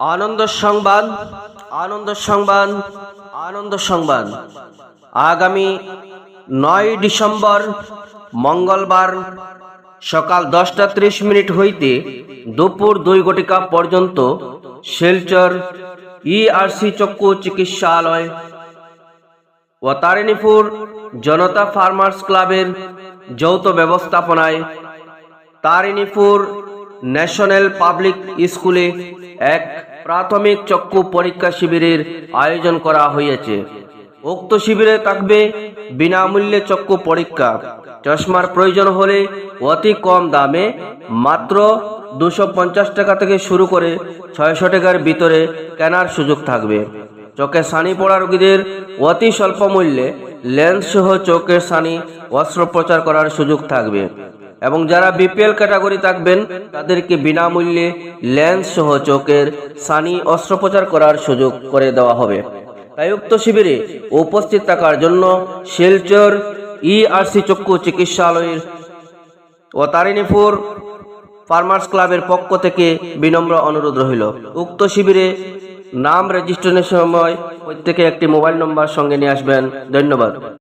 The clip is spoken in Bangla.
আনন্দ সংবাদ আনন্দ সংবাদ আনন্দ সংবাদ। আগামী নয় ডিসেম্বর, মঙ্গলবার, সকাল দশটা ত্রিশ মিনিট হইতে দুপুর দুই ঘটিকা পর্যন্ত শিলচর ইআরসি চক্ষু চিকিৎসালয় ও তারিণীপুর জনতা ফার্মার্স ক্লাবের যৌথ ব্যবস্থাপনায় তারিণীপুর ন্যাশনাল পাবলিক স্কুলে এক প্রাথমিক চক্ষু পরীক্ষা শিবিরের আয়োজন করা হয়েছে। উক্ত শিবিরে থাকবে বিনামূল্যে চক্ষু পরীক্ষা। চশমার প্রয়োজন হলে অতি কম দামে মাত্র দুশো পঞ্চাশ টাকা থেকে শুরু করে ছয়শো টাকার ভিতরে কেনার সুযোগ থাকবে। চোখে সানি পড়া রোগীদের অতি স্বল্প মূল্যে লেন্স সহ চোখের সানি অস্ত্রোপচার করার সুযোগ থাকবে। এবং যারা বিপিএল ক্যাটাগরি থাকবেন, তাদেরকে বিনামূল্যে লেন্স সহ চোখের সানি অস্ত্রোপচার করার সুযোগ করে দেওয়া হবে। তাই উক্ত শিবিরে উপস্থিত থাকার জন্য শিলচর ইআরসি চক্ষু চিকিৎসালয়ের ও তারিণীপুর ফার্মার্স ক্লাবের পক্ষ থেকে বিনম্র অনুরোধ রহিল উক্ত শিবিরে নাম রেজিস্ট্রেশনের সময় প্রত্যেকে একটি মোবাইল নম্বর সঙ্গে নিয়ে আসবেন। ধন্যবাদ।